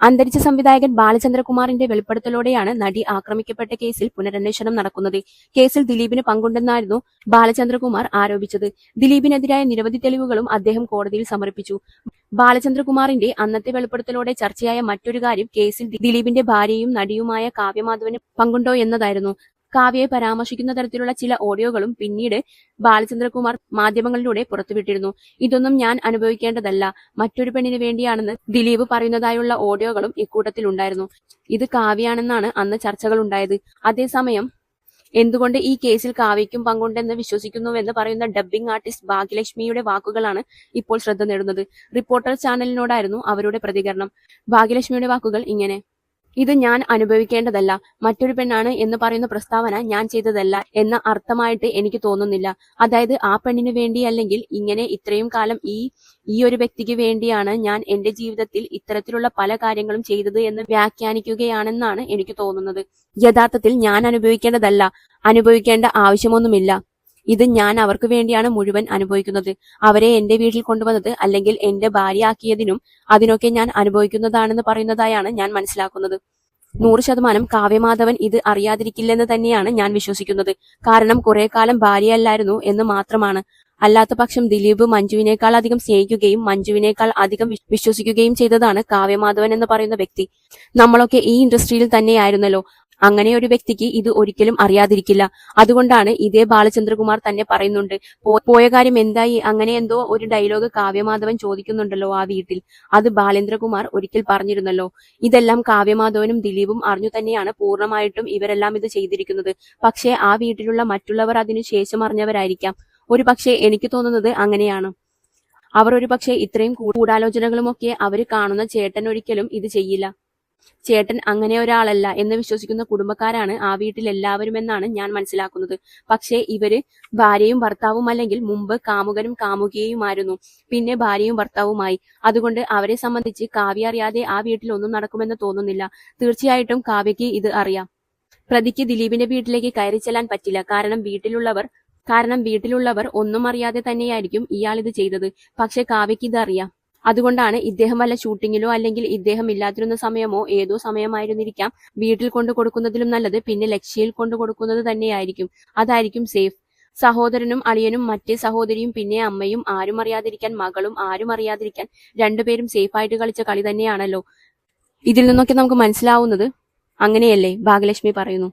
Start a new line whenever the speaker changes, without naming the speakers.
അന്തരിച്ച സംവിധായകൻ ബാലചന്ദ്രകുമാറിന്റെ വെളിപ്പെടുത്തലോടെയാണ് നടി ആക്രമിക്കപ്പെട്ട കേസിൽ പുനരന്വേഷണം നടക്കുന്നത്. കേസിൽ ദിലീപിന് പങ്കുണ്ടെന്നായിരുന്നു ബാലചന്ദ്രകുമാർ ആരോപിച്ചത്. ദിലീപിനെതിരായ നിരവധി തെളിവുകളും അദ്ദേഹം കോടതിയിൽ സമർപ്പിച്ചു. ബാലചന്ദ്രകുമാറിന്റെ അന്നത്തെ വെളിപ്പെടുത്തലോടെ ചർച്ചയായ മറ്റൊരു കാര്യം കേസിൽ ദിലീപിന്റെ ഭാര്യയും നടിയുമായ കാവ്യമാധവന് പങ്കുണ്ടോ എന്നതായിരുന്നു. കാവ്യയെ പരാമർശിക്കുന്ന തരത്തിലുള്ള ചില ഓഡിയോകളും പിന്നീട് ബാലചന്ദ്രകുമാർ മാധ്യമങ്ങളിലൂടെ പുറത്തുവിട്ടിരുന്നു. ഇതൊന്നും ഞാൻ അനുഭവിക്കേണ്ടതല്ല. മറ്റൊരു പെണ്ണിന് വേണ്ടിയാണെന്ന് ദിലീപ് പറയുന്നതായുള്ള ഓഡിയോകളും ഇക്കൂട്ടത്തിലുണ്ടായിരുന്നു ഇത് കാവ്യാണെന്നാണ് അന്ന് ചർച്ചകൾ ഉണ്ടായത്. അതേസമയം എന്തുകൊണ്ട് ഈ കേസിൽ കാവ്യയ്ക്കും പങ്കുണ്ടെന്ന് വിശ്വസിക്കുന്നുവെന്ന് പറയുന്ന ഡബ്ബിംഗ് ആർട്ടിസ്റ്റ് ഭാഗ്യലക്ഷ്മിയുടെ വാക്കുകളാണ് ഇപ്പോൾ ശ്രദ്ധ നേടുന്നത്. റിപ്പോർട്ടർ ചാനലിനോടായിരുന്നു അവരുടെ പ്രതികരണം. ഭാഗ്യലക്ഷ്മിയുടെ വാക്കുകൾ ഇങ്ങനെ. ഇത് ഞാൻ അനുഭവിക്കേണ്ടതല്ല. മറ്റൊരു പെണ്ണാണ് എന്ന് പറയുന്ന പ്രസ്താവന ഞാൻ ചെയ്തതല്ല എന്ന അർത്ഥമായിട്ട് എനിക്ക് തോന്നുന്നില്ല. അതായത് ആ പെണ്ണിന് വേണ്ടി അല്ലെങ്കിൽ ഇങ്ങനെ ഇത്രയും കാലം ഈ ഈ ഒരു വ്യക്തിക്ക് വേണ്ടിയാണ് ഞാൻ എന്റെ ജീവിതത്തിൽ ഇത്തരത്തിലുള്ള പല കാര്യങ്ങളും ചെയ്തത് എന്ന് വ്യാഖ്യാനിക്കുകയാണെന്നാണ് എനിക്ക് തോന്നുന്നത്. യഥാർത്ഥത്തിൽ ഞാൻ അനുഭവിക്കേണ്ടതല്ല. അനുഭവിക്കേണ്ട ആവശ്യമൊന്നുമില്ല. ഇത് ഞാൻ അവർക്ക് വേണ്ടിയാണ് മുഴുവൻ അനുഭവിക്കുന്നത്. അവരെ എന്റെ വീട്ടിൽ കൊണ്ടുവന്നത് അല്ലെങ്കിൽ എന്റെ ഭാര്യയാക്കിയതിനും അതിനൊക്കെ ഞാൻ അനുഭവിക്കുന്നതാണെന്ന് പറയുന്നതായാണ് ഞാൻ മനസ്സിലാക്കുന്നത്. നൂറ് ശതമാനം കാവ്യമാധവൻ ഇത് അറിയാതിരിക്കില്ലെന്ന് തന്നെയാണ് ഞാൻ വിശ്വസിക്കുന്നത്. കാരണം കുറെ കാലം ഭാര്യയല്ലായിരുന്നു എന്ന് മാത്രമാണ്. അല്ലാത്ത പക്ഷം ദിലീപ് മഞ്ജുവിനേക്കാൾ അധികം സ്നേഹിക്കുകയും മഞ്ജുവിനേക്കാൾ അധികം വിശ്വസിക്കുകയും ചെയ്തതാണ് കാവ്യമാധവൻ എന്ന് പറയുന്ന വ്യക്തി. നമ്മളൊക്കെ ഈ ഇൻഡസ്ട്രിയിൽ തന്നെയായിരുന്നല്ലോ. അങ്ങനെ ഒരു വ്യക്തിക്ക് ഇത് ഒരിക്കലും അറിയാതിരിക്കില്ല. അതുകൊണ്ടാണ് ഇതേ ബാലചന്ദ്രകുമാർ തന്നെ പറയുന്നുണ്ട് പോയ കാര്യം എന്തായി? അങ്ങനെ എന്തോ ഒരു ഡയലോഗ് കാവ്യമാധവൻ ചോദിക്കുന്നുണ്ടല്ലോ ആ വീട്ടിൽ. അത് ബാലേന്ദ്രകുമാർ ഒരിക്കൽ പറഞ്ഞിരുന്നല്ലോ. ഇതെല്ലാം കാവ്യമാധവനും ദിലീപും അറിഞ്ഞു തന്നെയാണ് പൂർണമായിട്ടും ഇവരെല്ലാം ഇത് ചെയ്തിരിക്കുന്നത്. പക്ഷേ ആ വീട്ടിലുള്ള മറ്റുള്ളവർ അതിനു ശേഷം അറിഞ്ഞവരായിരിക്കാം. ഒരു എനിക്ക് തോന്നുന്നത് അങ്ങനെയാണ്. അവർ ഒരു പക്ഷേ ഇത്രയും കൂടാലോചനകളുമൊക്കെ അവർ കാണുന്ന ചേട്ടൻ ഒരിക്കലും ഇത് ചെയ്യില്ല. ചേട്ടൻ അങ്ങനെ ഒരാളല്ല എന്ന് വിശ്വസിക്കുന്ന കുടുംബക്കാരാണ് ആ എന്നാണ് ഞാൻ മനസ്സിലാക്കുന്നത്. പക്ഷേ ഇവർ ഭാര്യയും ഭർത്താവും അല്ലെങ്കിൽ മുമ്പ് കാമുകനും കാമുകിയുമായിരുന്നു. പിന്നെ ഭാര്യയും ഭർത്താവുമായി. അതുകൊണ്ട് അവരെ സംബന്ധിച്ച് കാവ്യ അറിയാതെ ആ വീട്ടിൽ ഒന്നും നടക്കുമെന്ന് തോന്നുന്നില്ല. തീർച്ചയായിട്ടും കാവ്യയ്ക്ക് ഇത് അറിയാം. പ്രതിക്ക് ദിലീപിന്റെ വീട്ടിലേക്ക് കയറി ചെല്ലാൻ പറ്റില്ല. കാരണം വീട്ടിലുള്ളവർ കാരണം വീട്ടിലുള്ളവർ ഒന്നും അറിയാതെ തന്നെയായിരിക്കും ഇയാൾ ഇത് ചെയ്തത്. പക്ഷെ കാവ്യയ്ക്ക് ഇത് അറിയാം. അതുകൊണ്ടാണ് ഇദ്ദേഹം വല്ല ഷൂട്ടിങ്ങിലോ അല്ലെങ്കിൽ ഇദ്ദേഹം ഇല്ലാതിരുന്ന സമയമോ ഏതോ സമയമായിരുന്നിരിക്കാം. വീട്ടിൽ കൊണ്ടു കൊടുക്കുന്നതിലും നല്ലത് പിന്നെ ലക്ഷ്യയിൽ കൊണ്ടു കൊടുക്കുന്നത് തന്നെയായിരിക്കും. അതായിരിക്കും സേഫ്. സഹോദരനും അളിയനും മറ്റേ സഹോദരിയും പിന്നെ അമ്മയും ആരും അറിയാതിരിക്കാൻ മകളും ആരും അറിയാതിരിക്കാൻ രണ്ടുപേരും സേഫായിട്ട് കളിച്ച കളി തന്നെയാണല്ലോ. ഇതിൽ നിന്നൊക്കെ നമുക്ക് മനസ്സിലാവുന്നത് അങ്ങനെയല്ലേ? ഭാഗ്യലക്ഷ്മി പറയുന്നു.